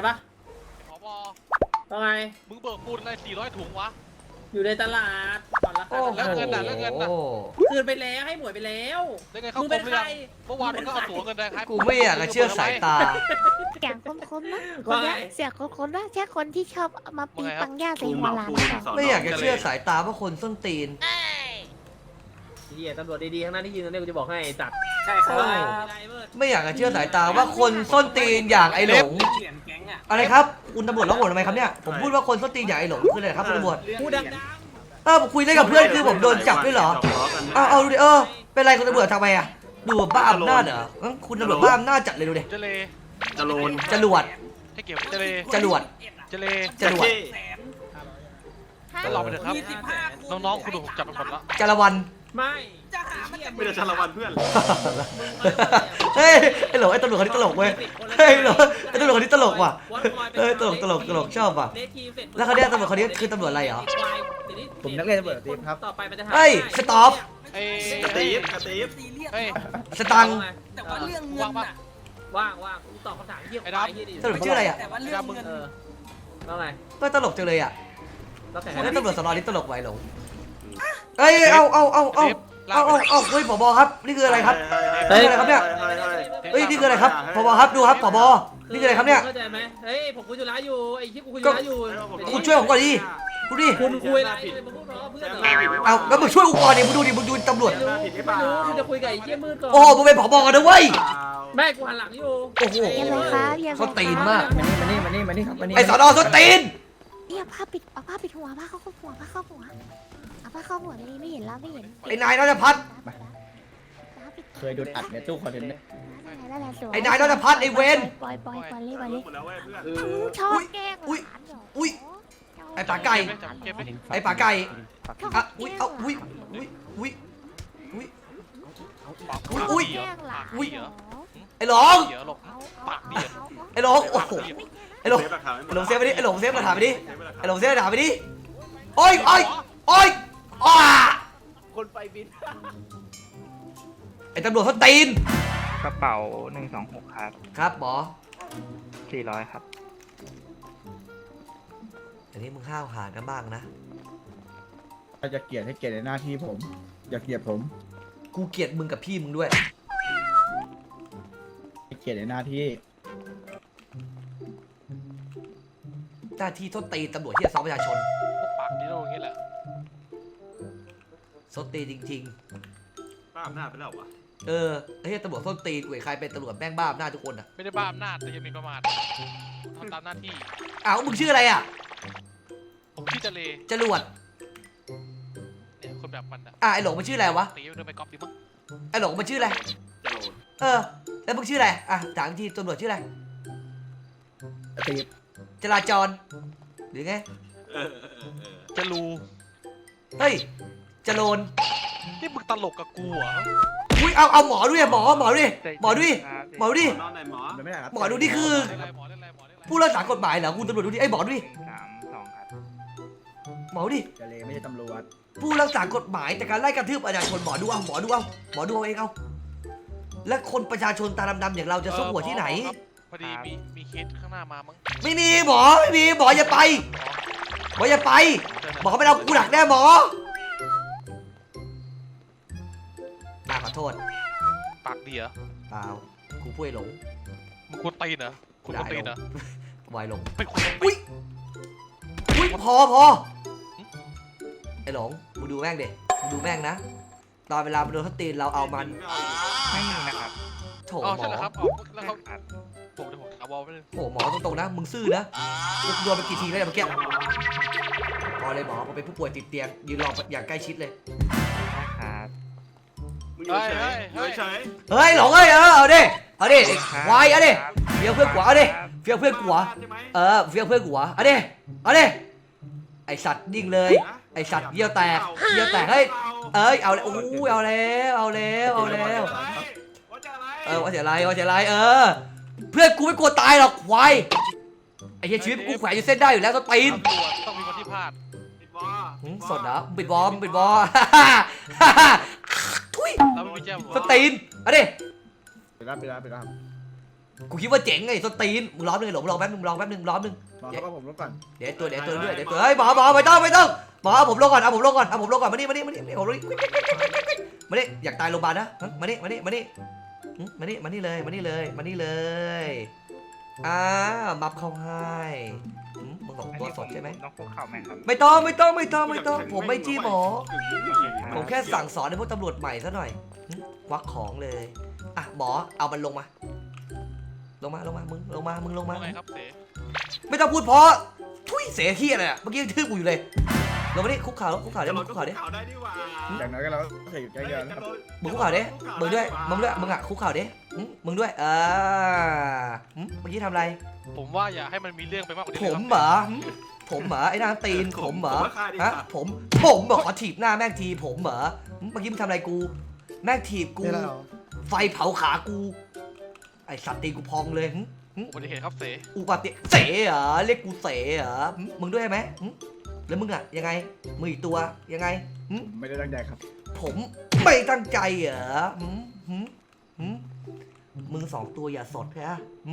อะไรปะผบว่าไงมึงเบิกปูนอะไร400 ถุงวะ อยู่ในตลาดตอนราคาโอ้ตแล้วลาดเงินน่ะแล้วเงินน่ะโหคืนไปแล้วให้หมวยไปแล้ว ได้ไงเข้ามึงคเป็รนบหรืใคอรยังเมื่อวานมันก็เอาตั๋วเงินแดงให้กูไม่อยากจะเชื่อสายตา เสียงคุ้นๆนะคนเนี้ยเสียงคุ้นๆนะใช่คนที่ชอบเอามาปีปังย่าใส่หัวหลานหรือเปล่าไม่อยากจะเชื่อสายตาว่าคนส้นตีน เฮียตำรวจดีๆทั้งนั้นที่ยืนตรงนี้กูจะบอกให้ไอ้ตัดใช่ครับไม่อยากจะเชื่อสายตาว่าคนส้นตีนอย่างไอ้หลงเหรียญแก๊งอะอะไรครับคุณตำรวจร้องโหดทำไมครับเนี่ยผมพูดว่าคนส้นตีนอย่างไอ้หลงคืออะไรครับคุณตำรวจพูดดังเออผมคุยเล่นกับเพื่อนคือผมโดนจับด้วยเหรอเอาเอาดูดิเออเป็นไรคุณตำรวจทำไมอะดูแบบบ้าอำนาจเหรองั้นคุณตำรวจบ้าอำนาจจัดเลยดูดิเจเลจะโลนจรวดให้เก็บเจเลจรวดเจเลจรวดแล้วรอไปเถอะครับ น้องๆ คุณถูกจับไปหมดแล้วจารวันๆ ไม่ไม่ได้ชาละวันเพื่อนเฮ้ยไอ้หลงไอ้ตำรวจคนนี้ตลกเว้ยเฮ้ยหลงไอ้ตำรวจคนนี้ตลกว่ะเฮ้ยตลกตลกตลกชอบว่ะแล้วเขาเรียกตำรวจคนนี้คือตำรวจอะไรเหรอผมนักเรียนตำรวจตีครับต่อไปมันจะหาเฮ้ยสต็อปเอ้ยกระตีฟกระตีฟเฮ้ยสตังค์แต่ว่าเรื่องเงิว่างนปะน่ะว่างว่างกูตอบคำถามเยี่ยมไอ้ไปดำเยี่ยดีตำรวจชื่ออะไรอะแต่ว่าเรื่องเงินเออแล้วไงก็ตลกจังเลยอะแล้วแต่แล้วตำรวจสนอนี่ตลกไว้หลง เอ้ยเอาเอาเอาเอาเอาเอาเอาเฮ้ยผบครับ นี่คืออะไรครับ เฮ้ยอะไรครับเนี่ย เฮ้ยนี่คืออะไรครับผบครับดูครับผบนี่คืออะไรครับเนี่ย เข้าใจไหมเฮ้ยผมคุยธุระอยู่ไอ้ที่กูคุยธุระอยู่คุณช่วยผมก่อนดิ ดูดิคุณคุยอะไรมึงพูดเพราะเพื่อนเหรอเอาแล้วมึงช่วยกูก่อนดิมึงดูดิมึงดูตำรวจ ไม่รู้ไม่รู้คุณจะคุยกับไอ้เชี่ยมืดก่อนโอ้โหมึงเป็นผบนะเว้ย แม่กูหันหลังอยู่โอ้โหเย็นเลยครับเย็นเลยเขาตีนมาก มานี่มานี่มานี่มานี่ครับมานี่ไอ้สอนอส้นตีนเนี่ยผ้าปิดเอาผ้าปิดหัวผ้าเข้าหัวผ้าเข้าหัว เอาผ้าเข้าหัวเลยไม่เห็นแล้วไม่เห็นไอ้นายนรพัฒน์เคยโดนอัดในตู้คอนเทนเนอร์ไอ้นายนรพัฒน์ไอ้เวนปล่อยปล่อยปล่อยเลยปล่อยเลยหมดแล้วเว้ยเพื่อนมึงชอบแกล้งหลานเหรออุ๊ยไอ้ปลาไก่เก็บไปไอ้ป่าไก่ชอบอะแกอุ้ยล้งเอาอุ้ยอุ้ยอุ้ยอุ้ยอุ๊ยชบแกล้งหลานอุ๊ยเหรอไอ้หลงเดี๋ยวหลบเอาปากดีเอาไอ้หลงโอ้โหไอ้หลงเซฟหลักฐานไอ้หลงเซฟไปดิไอ้หลงเซฟมาถามไปดิไอ้หลงเซฟมาถามไปดิโอ้ยโอ้ยโอ้ย อ้าคนไปบิน ไอ้ตำรวจเขาตีน กระเป๋าหนึ่งสองหกครับครับหมอสี่ร้อยครับ อันนี้มึงห้าวหาญกันบ้างนะ ถ้าจะเกลียดให้เกลียดในหน้าที่ผม อย่าเกลียดผมกูเกลียดมึงกับพี่มึงด้วย ให้เกลียดในหน้าที่หน้าที่ต้นตีนตำรวจที่จะซ้อมประชาชน ส้นตีนจริง ป้าอำนาจไปแล้ววะๆ เออไอ้เหี้ยตำรวจส้นตีนกูเห็นใครเป็นตำรวจแม่งบ้าอำนาจทุกคนอะไม่ได้บ้าอำนาจแต่ยังมีประมาททำตามหน้าที่ อ้าวมึงชื่ออะไรอะผมชื่อเจเลจรวดเนี่ยคนแบบมันอะอะไอ้หลงมันชื่ออะไรวะตีมันเดินไปก๊อปดิมั้งไอ้หลงมันชื่ออะไรจะโลนเออ แล้วมึงชื่ออะไรอะถามทีตำรวจชื่ออะไรตีจราจรหรือไงเออเออเออเออจะรูเฮ้ย จโรนนี่มึงตลกกับกูเหรออุ้ยเอาเอาหมอด้วยหมอหมอด้วยหมอด้วยหมอด้วย นอนไหนหมอมันไม่ได้ครับหมอดูนี่คือ เล่นอะไรหมอเล่นอะไรหมอเล่นอะไรผู้รักษากฎหมายเหรอคุณตำรวจดูดิไอ้ยหมอดูดิสามสองครับหมอดูดิจะเลไม่ใช่ตำรวจผู้รักษากฎหมายแต่การไล่กระทืบประชาชนหมอดูเอาหมอดูเอาหมอดูเอาเองเอาและคนประชาชนตาดำๆอย่างเราจะสู้หัวที่ไหน เออมอครับพอดีมีมีเคสข้างหน้ามามั้งไม่มีหมอไม่มีหมออย่าไปหมออย่าไป หมอไม่เอากูหนักแน่หมอ โทษปากดีเหรอเปล่ากูพูดไอ้หลงมึงควรตีนเหรอคุณควรตีนเหรอวายหลงเป็นคนอุ้ยอุ้ยพอพอไอ้หลงมึงดูแม่งเด็มึงดูแม่งนะตอนเวลามันโดนเขาตีนเราเอามันไม่มีนะครับโถอ๋อหมใช่อแล้วครับอ๋อแล้วเขาครับผมเดี๋ยวผมเอาบอลไปเลยโถหมอตรงๆนะ มึงซื่อนะกูโดนไปกี่ทีแล้วเนี่ยเมื่อกี้พอเลยหมอผมเป็นผู้ป่วยติดเตียงยืนรออย่างใกล้ชิดเลยนะครับ มึงอยู่เฉยอยู่เฉยเฮ้ยหลงเอ้ยเออเอาดิเอาดิไอ้ควายเอาดิเฟี้ยวเพื่อนกว่าเอาดิเฟี้ยวเพื่อนกว่าใช่ไหมเออเฟี้ยวเพื่อนกว่าเอาดิเอาดิไอสัตว์นิ่งเลย ไอสัตว์เยี่ยวแตกเยี่ยวแตกเฮ้ยเอ้ยเอาเลยอู้เอาแล้วเอาแล้วเอาแล้ว ว่าจะอะไรเออว่าเสียไรว่าเสียไรเออ เพื่อนกูไม่กลัวตายหรอกควายไอ้เหี้ยชีวิตกูแขวนอยู่เส้นได้อยู่แล้วต้องตีนตำรวจต้องมีคนที่พลาด ปิดวอหืมสดเหรอมึงปิดบอมงปิดบอมทุ ยเราไม่มีแจ้งสตีนเอาดิไปรับไปรับไปรับกูคิดว่าเจ๋งไงส้นตีนมึงล้อมหนึ่งหลงรอแป๊บนึงรอแป๊บนึงล้อมหนึ่งหมอเขาก็ผมลบก่อนเดี๋ยวตัวเดี๋ยวตัวด้วยเดี๋ยวตัวเฮ้ยหมอหมอไม่ต้องไม่ต้องหมอเอาผมลงก่อนเอาผมลงก่อนเอาผมลงก่อนมานี่มานี่มานี่มานี่ผมลงนี่มานี่อยากตายโรงพยาบาลนะมานี่มานี่มานี่หึมานี่มานี่เลยมานี่เลยมานี่เลย อ่ามับเข้าให้หึมึงสองอันตัวนี้สดใช่ไหมต้องคุกเข่าไหมครับไม่ต้องไม่ต้องไม่ต้องไม่ต้อง ผมไม่จี้หมอ ผมแค่สั่งสอนให้พวกตำรวจใหม่ซะหน่อยหึควักของเลย อะหมอเอามันลงมา ลงมาลงมามึงลงมามึงลงมา ว่าไงครับเส ไม่ต้องพูดเพราะทุยเสียที่อะไรอะเมื่อกี้ยังทื่อกูอยู่เลย ลงมาดิคุกเข่าคุกเข่าดิจะมึลงดคุก็กเข่าดิข่าวได้ดีกว่าอย่างน้อยก็เราก็ใส่อยู่ใกล้เดียวนะครับมึงคุกเข่าดิมึงด้วยมึงด้วยมึงอะคุกเข่าดิหึมึงด้วยเออหึเมื่อกี้ทำอะไร ผมว่าอย่าให้มันมีเรื่องไปมากกว่านี้ผเลยคมรับเหรอหึผมเหรอไอ้หน้าตีนผมเหรอว่าค่าดีกฮะว่าผมผมบอกขอถีบหน้าแม่งทีผมเหรอหึเมื่อกี้มึงทำอะไรกู แม่งถีบกูนี่แหละเหรอไฟเผาขากู ไอสัตว์ตีกูพองเลยหึอุบัติเหตุครับเสอุบัติเสเหรอเรียกกูเสเหรอหึมึงด้วยไหมหึ แล้วมึงอะยังไงมึงอีกตัวยังไงหึผมไม่ได้ตั้งใจครับ ผมไม่ตั้งใจเหรอหึหึหึมึงสองตัวอย่าสดแค่หึ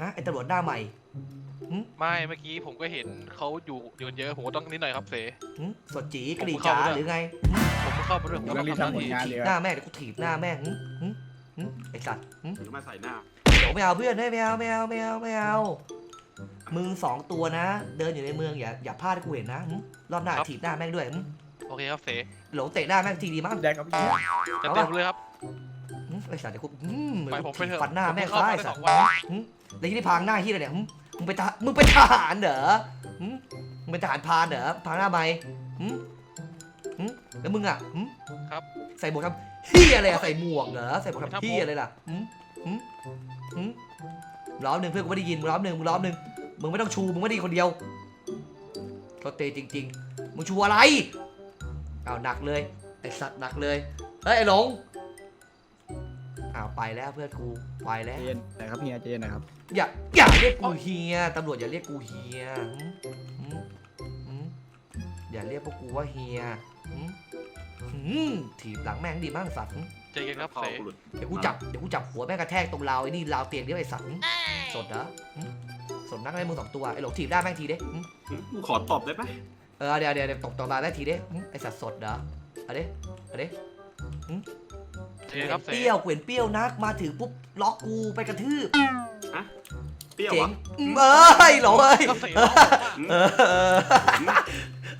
อะไอตำรวจหน้าใหม่ไม่เมื่อกี้ผมก็เห็นเขาอยู่อยู่กันเยอะผมก็ต้องนิดหน่อยครับเส หึสดจีกรีจ๋าหรือไงผมเพิ่งเข้ามาเรื่องผมผมก็กำลังรีต้บองทำหน้าทำผลที่งานถีเลยบหน้าแม่งเดี๋ยวกูถีบหน้าแม่งหึหึหึไอสัตว์หึ หรือมาใส่หน้า เดี๋ยวไม่เอาเพื่อนเฮ้ยไม่เอาไม่เอาไม่เอาไม่เอา มึงสองตัวนะ เดินอยู่ในเมืองอย่าอย่าพลาดให้กูเห็นนะหึรอบหน้าถีบหน้าแม่งด้วยหึโอเคครับเสหลงเตะหน้าแม่งทีดีมั้งแดงครับพี่จะเต็มเลยครับ หึไอสัตว์เดี๋ยวกูอืมไปผมไปเถอะฟันหน้าแม่งผเข้าซ้ายมาได้สัสตองว์วัน หึแล้วที่นี่พางหน้าที่อะไรเนี่ยหึมึงไปนทหารมึงเป็นทหารเหรอหึมึงเป็นทหารพรานเหรอพรางหน้าใบหึหึแล้วมึงอะหึครับใส่หมวกทำเฮียอะไรอะใส่หมวกเหรอใส่หมวกทำเฮียอะไรล่ะหึหึหึล้อมหนึ่งเพื่อนกูไม่ได้ยินมึงล้อมหนึ่งมึงล้อมหนึ่ง มึงไม่ต้องชู มึงไม่ได้ยินคนเดียวเขาเตะจริง ๆ มึงชูอะไร เอาหนักเลย ไอสัตว์หนักเลย เฮ้ยไอหลงอ้าวไปแล้วเพื่อนกูไปแล้ใจวเย็นหนะครับเฮียใจเย็นหนะครับ อย่าอย่าเรียกกูเฮียตำรวจอย่าเรียกกูเฮียหืมหืมหืมอย่าเรียกพวกกูว่าเฮียหืมหืมถีบหลังแม่งดีมากสัตว์หืมใจเย็นครับเข้าเสกูหลุดเดี๋ยวกูจับเดี๋ยวกูจับหัวแม่งกระแทกตรงราวไอ้นี่ราวเตียงนี่ไอ้สัตว์หืมสดเห รอหืมสดนักเลยมึงสองตัวไอ้หลงถีบได้าแม่งทีเด้หืมกูขอตอบได้ไหมเออเดี๋ยวเดี๋ยวเดี๋ยวตบต่อมาได้ทีเด้หืมไอ้สัตว์สดเหรอเอาดิเอาดิใจเย็นครับเสเปรี้ยวเกวียนเปรี้ยวนักมาถึงปุ๊บล็อกกูไปกระทืบเปรี้ยวเจ๋งอะอืมเอ้ยหลงเอ้ยก็เสเออเออ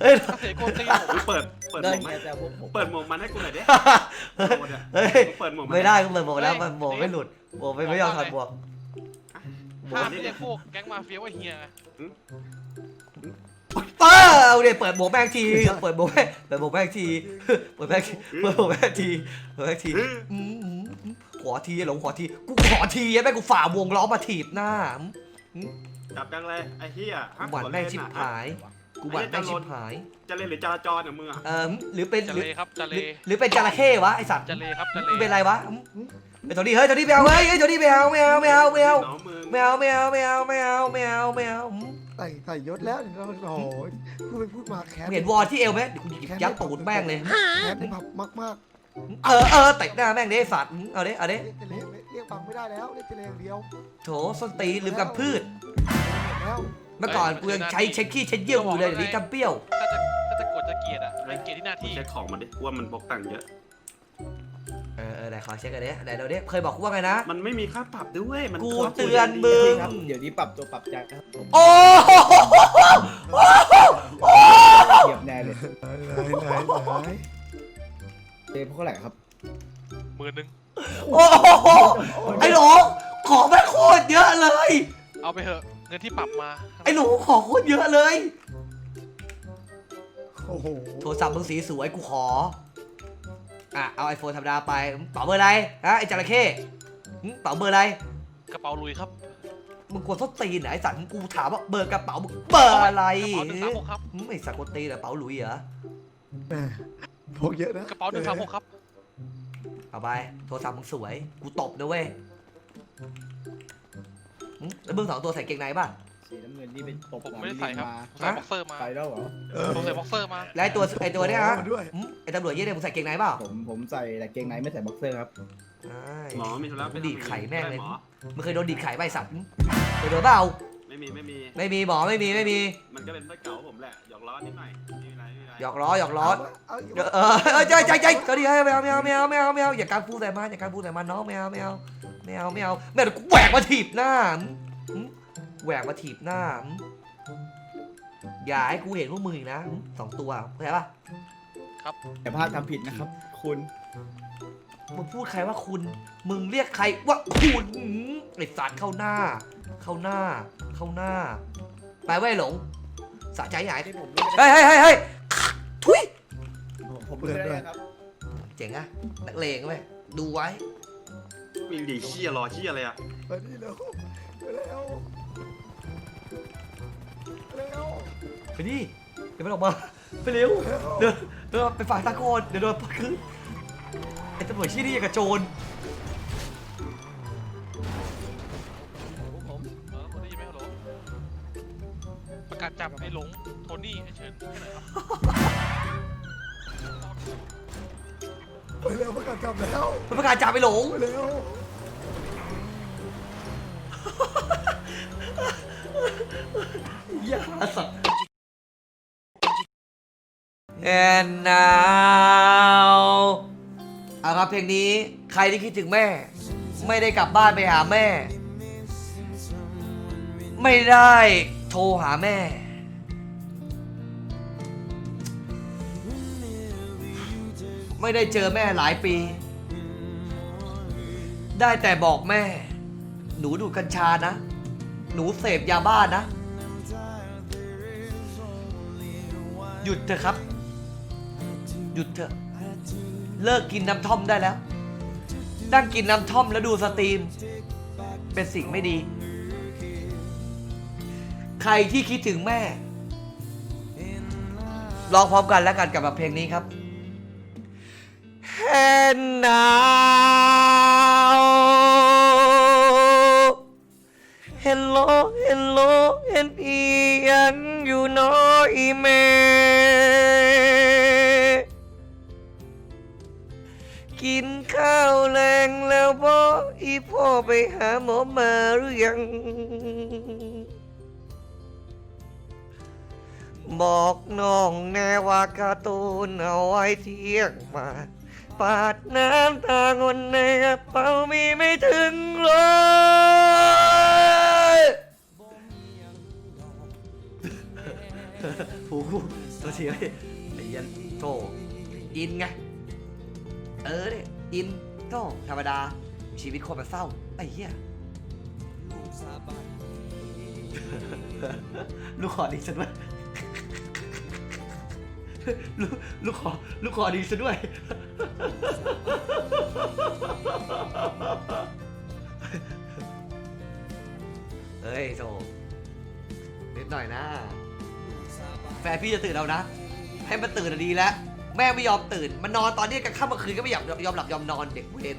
เฮ้ยก็เสโกนตีนอุ๊ยเปิด เปิดหได้มวกไหมเฮียแต่พวกผมเปิดหมวกมันให้กูหน่อยดิโดนอะเฮ้ยเปิดหมวกนไม่ได้ก็เปิดหมวกแล้วมันหมวกไม่หลุดหมวกไม่ไม่ยอมถอดหมวก ห้ามเรียกพวกแก๊งมาเฟียว่าเฮียเป้าเอาเดี๋ยวเปิดหมวกแม่งทีเปิดหมวกแม่งเปิดหมวกแม่งทีเปิดแม่งทีเปิดหมวกแม่งทีเปิดแม่งทีอืมอืมอืมขอทีหลงขอทีกูขอทีแม่งกูฝ่าวงล้อมาถีบหน้าจับจังเลยไอ้เหี้ยกูหวั่นแม่งชิบหายกูหวั่นแม่งชิบหายจะเล่นหรือจราจรเนี่ยมึงอะเออหรือเป็นจะหรือเลครับจะหเลรือหรือเป็นจระเข้วะไอสัตว์จะเลครับจะเลเป็นไรวะอืมอืม ไอโทนี่เฮ้ยโทนี่ไม่เอาเฮ้ยเฮ้ยโทนี่ไม่เอาไม่เอาไม่เอาไม่เอาน้องมึงไม่เอาไม่เอาไม่เอาไม่เอาไม่เอาไม่เอาอืมใส่ใส่ยศแล้วเราโอ้โหพูดไปพูดมาแคสมึงเห็นวอลที่เอวไหมเดี๋ยวกูหยิบยัดตูดแม่งเลยแคสในผับมากเออเออเตะหน้าแม่งเด้ไอ้สัตว์อืมเอาเด้เอาๆเด้เรียกเจเลเรียกบังไม่ได้แล้วเรียกเจเลอย่างเดียวโถส้นตีนลืมกำพืชหมดแล้วเมื่อก่อนกูยังใช้เช็คขี้เช็ดเยี่ยวอยู่เลยเดี๋ยวนี้กำเปรี้ยว ถ้าจะถ้าจะกดจะเกลียดอะให้เกลียดที่หน้ามึงที่ เช็คของมันดิว่ามันพกตังค์เยอะ เออเออไหนขอเช็คกันดิไหนเราดิเคยบอกกูว่าไงนะ มันไม่มีค่าปรับด้วย มันกูครบเตือนมึง ครับเดี๋ยวนี้ปรับตัวปรับใจครับผมโอ้โหเหยียบแน่เลยไหนไหนไหนเจมเท่าไหร่ครับหมื่นหนึ่งโอ้โหไอ้หลงของแม่งโคตรเยอะเลย เอาไปเถอะเงินที่ปรับมาไอ้หลงของโคตรเยอะเลย โอ้โหโทรศัพท์มึงสีสวยกูขอ อะเอาไอโฟนธรรมดาไปเป๋าเบอร์อะไรฮะไอจระเข้หึเป๋าเบอร์อะไร กระเป๋าลุยครับมึงกวนส้นตีนเหรอไอสัตว์กูถามว่าเบอร์กระเป๋ามึงเบอร์อะไรกระเป๋าหนึ่งสามหกครับหึไอสัตว์กวนตีนเหรอเป๋าหลุยเหรอแม่พกเยอะนะกระเป๋าหนึ่งสามหกครับเอาไปโทรศัพท์มึงสวย กูตบนะเว้ยหึแล้วมึงสองตัวใส่เกงในป่ะ สีน้ำเงินนี่เป็นตบผมหลังไม่ได้ใส่ครับมาผมใส่บ็อกเซอร์มา ใส่แล้วเหรอเออผมใส่บ็อกเซอร์มา แล้วไอ้ตัวไอ้ตัวเนี้ยฮะมันด้วยหึไอ้ตำรวจเยี่ยเนี่ยมึงใส่เกงในเปล่าผมผมใส่แต่เกงในไม่ใส่บ็อกเซอร์ครับ ใช่ หมอมีธุระไปดีดไข่แม่งเลยหมอมึงเคยโดนดีดไข่ใบสัตว์หึเคยโดนเปล่าไม่มีไม่มี ไม่มีหมอไม่มีไม่มีมันก็เป็นเพื่อนเก่าผมแหละหยอกล้อนิดหน่อยไม่มีอะไรไม่มีอะไรหยอกล้อหยอกล้อเอาอีกเออเออเออใจใจใจก็ดีเฮ้ยไม่เอาไม่เอาไม่เอาไม่เอาไม่เอาอย่าการพูดใส่มันอย่าการพูดใส่มันน้องไม่เอาไม่เอาไม่เอาไม่เอาแม่เดี๋ยวกูแหวกมาถีบหน้าหึหึ แหวกมาถีบหน้าหึอย่าให้กูเห็นพวกมึงอีกนะหึสองตัวเข้าใจปะแต่พลาดทำผิดนะครับ คุณมึงพูดใครว่าคุณ มึงเรียกใครว่าคุณหึไอ้สัตว์เข้าหน้า เข้าหน้า เข้าหน้า ไปไว้ยหลงสะใจหายที่ผมเฮ้ยเฮ้ยเฮ้ยเฮ้ยทุยผมไม่ได้ครับเจ๋งอะนักเลงไหมดูไว้มีดีเชี่ยรอเชี่ยอะไรอะไปนี่เร็วไปเร็ว ไปดิเดี๋ยวมันออกมา ไปเร็ว เดี๋ยวเดี๋ยวไปฝากตะโกนเดี๋ยวโดนปะคืนไอ้ตำรวจชี้นี่อย่างกับโจรผมเออคนได้ยินไหมฮัลโหลประกาศจับไอ้หลง โทนี่ไอ้เฉินแค่ไหนครับไปเร็วประกาศกลับแล้วมันประกาศจับไปหลง ไปเร็วอย่าสัตว์ And now เอาครับเพลงนี้ใครที่คิดถึงแม่ ไม่ได้กลับบ้านไปหาแม่ ไม่ได้โทรหาแม่ ไม่ได้เจอแม่หลายปี ได้แต่บอกแม่ หนูดูดกัญชานะ หนูเสพยาบ้านะ หยุดเถอะครับ หยุดเถอะ เลิกกินน้ำท่อมได้แล้ว นั่งกินน้ำท่อมแล้วดูสตรีม เป็นสิ่งไม่ดี ใครที่คิดถึงแม่ลองพร้อมกันแล้วกันกับเพลงนี้ครับ And now Hello Hello and อียังอยู่น้อยแม่ กินข้าวแรงแล้วบ่ออีพ่อไปหาหมอมาหรือยัง บอกน้องแน่ว่าการ์ตูนเอาไว้เที่ยงมา ปาดน้ำตาเงินในกระเป๋ามีไม่ถึงเลยผูกูตัวเชียไอ้ยันโตอินไง เออเนี่ยอินโตธรรมดา ชีวิตคนมันเศร้า ไอ้เหี้ย ลูกขอดีซะด้วยลูกลูกขอลูกขอดีซะด้วยเฮ้ยโซนิดหน่อยนะแฟนพี่จะตื่นเรานะ ให้มันตื่นอะดีแล้ว แม่ไม่ยอมตื่น มันนอนตอนนี้กลางค่ำกลางคืนก็ไม่ยอมยอมหลับยอมนอนเด็กเวร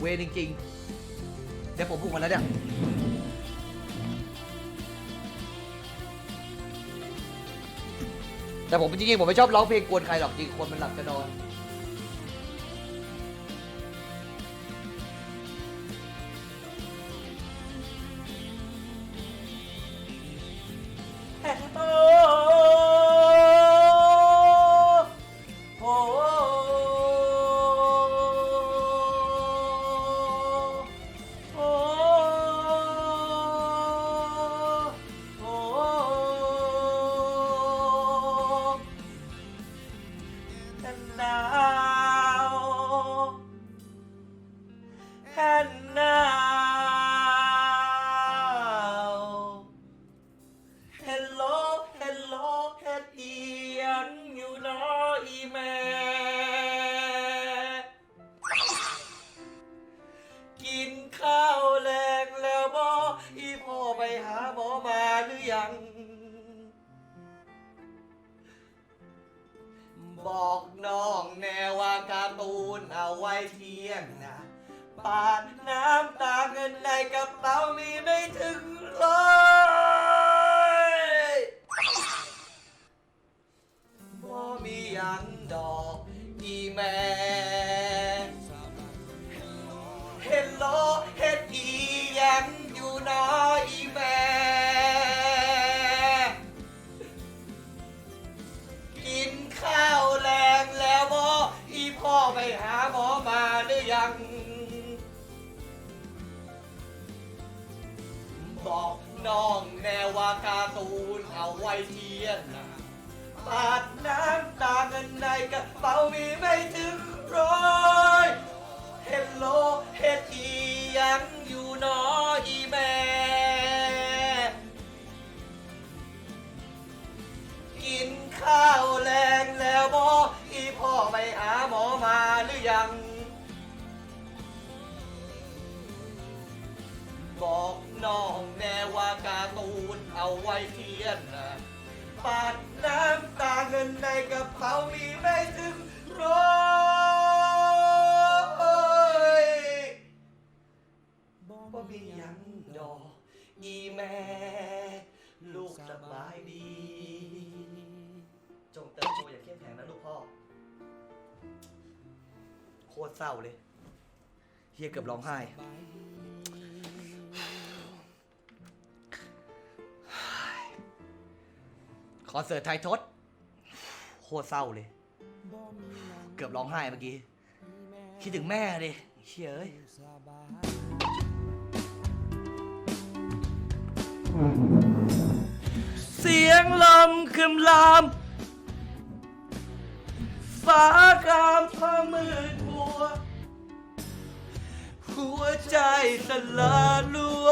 เวรจริงๆ เดี๋ยวผมพูดมาแล้วเนี่ย แต่ผมจริงๆผมไม่ชอบร้องเพลงกวนใครหรอกจริงคนมันหลับจะนอน ปาดน้ำตาเงิน เอาไว้เทียนนะปาดน้ำตาเงินในกระเป๋ามีไม่ถึงร้อยบ่มีหยังดอกอีแม่ ลูกสบายดี จงเติบโตอย่างเข้มแข็งนะลูกพ่อ โคตรเศร้าเลย เฮียเกือบร้องไห้ คอนเสิร์ตไทยทศโคตรเศร้าเลย เกือบร้องไห้เมื่อกี้ คิดถึงแม่เลยเชี่ยเอ้ยเสียงลมคืมลามฟ้ากรามพามืดมัว หัวใจสลาลัว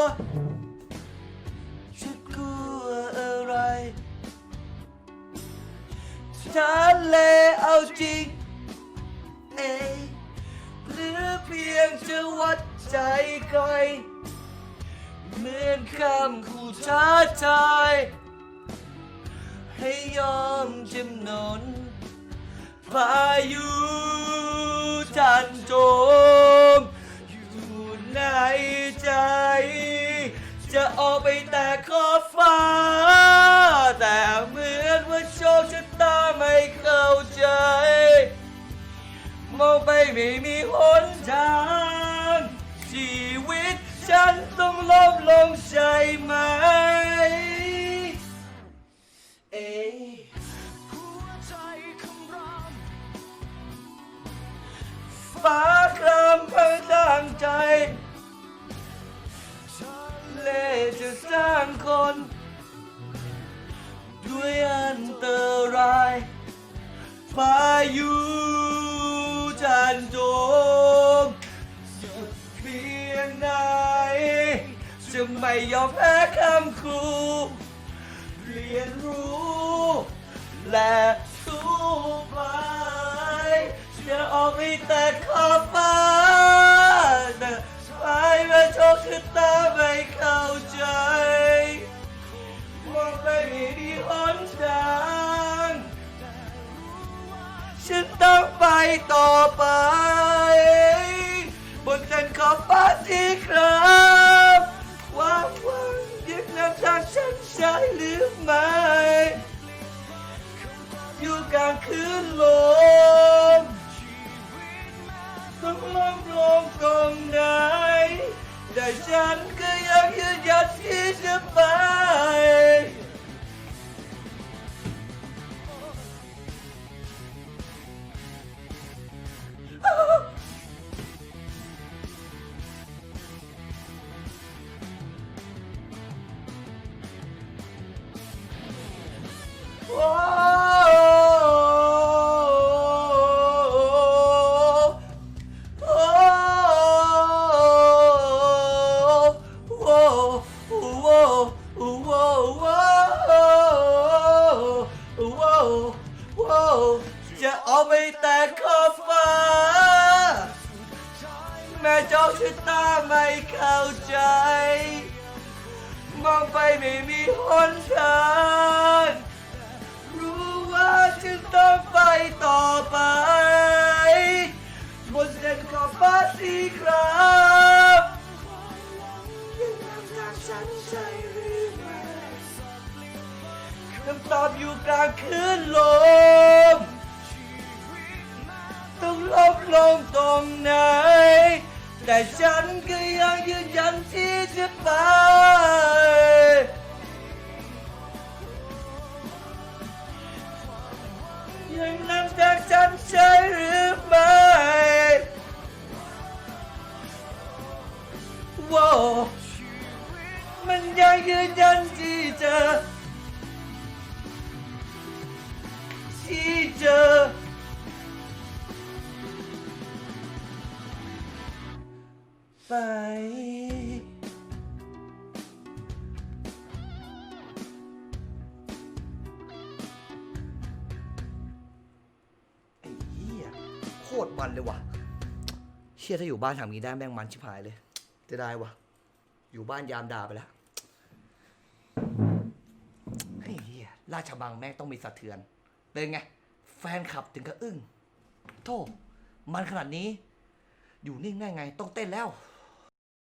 ทะเลเอาจริง เอยหรือเพียงจะวัดใจใครเหมือนคำคู่ท้าทายให้ยอมจำนนพายุจันโจม อยู่ในใจ จะออกไปแต่ขอบฟ้า แต่เหมือนว่าโชคชะ ไม่เข้าใจมองไปไม่มีหนทางชีวิตฉันต้องลบลงใช่ไหม เอ๊ฟ้าครามพังตั้งใจเล่จะสร้างคน ด้วยอันตร พายุจันโจมสุดเพียงไหนจะไม่ยอมแพ้คำคู่เรียนรู้ และสู้ไปจะออกไปแต่ขอบฟ้าแต่ไปมาโชคชะตาไม่เข้าใจมองไปไม่มีหนทาง ไปต่อไป บนเส้นขอบฟ้าที่ครับความหวังยังนำทางฉันใช่หรือไม่อยู่กลางคืนลมต้องลมลงตรงไหนแต่ฉันก็ยังยืนหยัดที่จะไป สีครามยังนำทางฉันใจหรือไม่คำตอบอยู่กลางคืนลม ต้องลบลงตรงไหน แต่ฉันก็ยังยืนยันที่จะไป ยังนั่งจากฉันใช่หรือ ว้ามันยังยืนยันที่จะที่จอไปไอ้เหี้ยโคตรมันเลยว่ะ เชี่ยถ้าอยู่บ้านทำงี้ได้แม่งมันชิบหายเลย จะได้วะอยู่บ้านยามด่าไปแล้วไอ้เหี้ยราชบังแม่งต้องมีสะเทือน เป็นไง แฟนขับถึงกับอึ้ง โทษมันขนาดนี้ อยู่นิ่งได้ไง ต้องเต้นแล้ว